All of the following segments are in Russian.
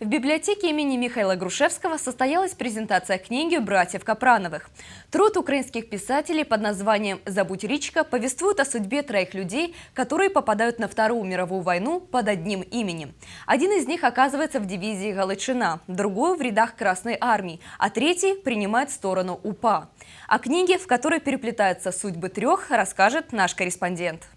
В библиотеке имени Михаила Грушевского состоялась презентация книги братьев Капрановых. Труд украинских писателей под названием «Забудь Ричка» повествует о судьбе троих людей, которые попадают на Вторую мировую войну под одним именем. Один из них оказывается в дивизии Галичина, другой в рядах Красной Армии, а третий принимает сторону УПА. О книге, в которой переплетаются судьбы трех, расскажет наш корреспондент.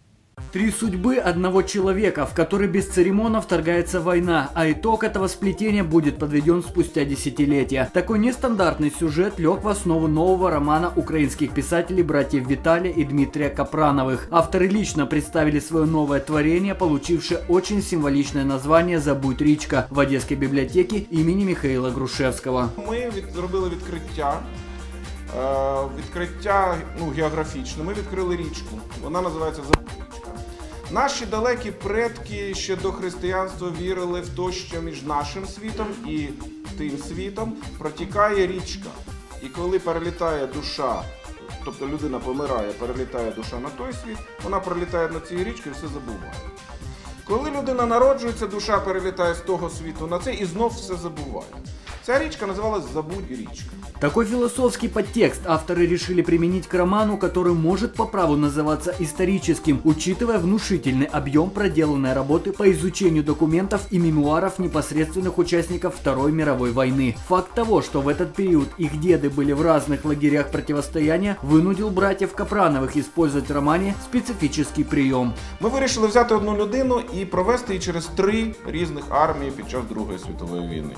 Три судьбы одного человека, в который без церемонов вторгается война, а итог этого сплетения будет подведен спустя десятилетия. Такой нестандартный сюжет лег в основу нового романа украинских писателей братьев Виталия и Дмитрия Капрановых. Авторы лично представили свое новое творение, получившее очень символичное название «Забудь річка» в Одесской библиотеке имени Михаила Грушевского. Ми від, зробили відкриття. Е, відкриття ну, географічне. Ми відкрили річку. Вона називається Забудь-річка. Наші далекі предки ще до християнства вірили в те, що між нашим світом і тим світом протікає річка. І коли перелітає душа, тобто людина помирає, перелітає душа на той світ, вона пролітає на цій річці і все забуває. Коли людина народжується, душа перелітає з того світу на цей і знов все забуває. Ця річка називалась Забудь річка. Такой философский подтекст авторы решили применить к роману, который может по праву называться историческим, учитывая внушительный объем проделанной работы по изучению документов и мемуаров непосредственных участников Второй мировой войны. Факт того, что в этот период их деды были в разных лагерях противостояния, вынудил братьев Капрановых использовать в романе специфический прием. Ми вирішили взяти одну людину і провести її через три різних армії під час Другої світової війни.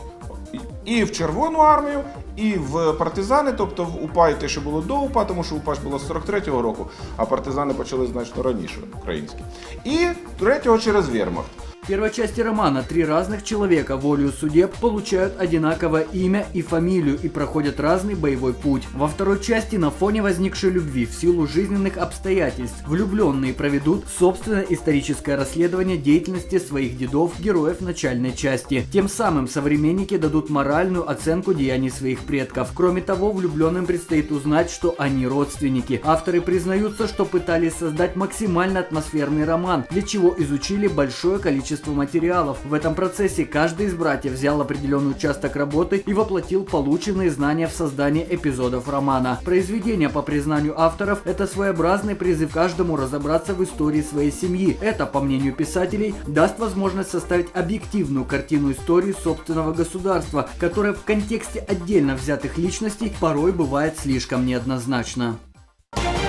І в Червону армію, і в партизани, тобто в УПА і те, що було до УПА, тому що УПА ж було з 43-го року, а партизани почали значно раніше українські. І третього через Вермахт. В первой части романа три разных человека волею судеб получают одинаковое имя и фамилию и проходят разный боевой путь. Во второй части на фоне возникшей любви в силу жизненных обстоятельств влюбленные проведут собственное историческое расследование деятельности своих дедов, героев начальной части. Тем самым современники дадут моральную оценку деяний своих предков. Кроме того, влюбленным предстоит узнать, что они родственники. Авторы признаются, что пытались создать максимально атмосферный роман, для чего изучили большое количество материалов. В этом процессе каждый из братьев взял определенный участок работы и воплотил полученные знания в создание эпизодов романа. Произведение, по признанию авторов, это своеобразный призыв каждому разобраться в истории своей семьи. Это, по мнению писателей, даст возможность составить объективную картину истории собственного государства, которая в контексте отдельно взятых личностей порой бывает слишком неоднозначна.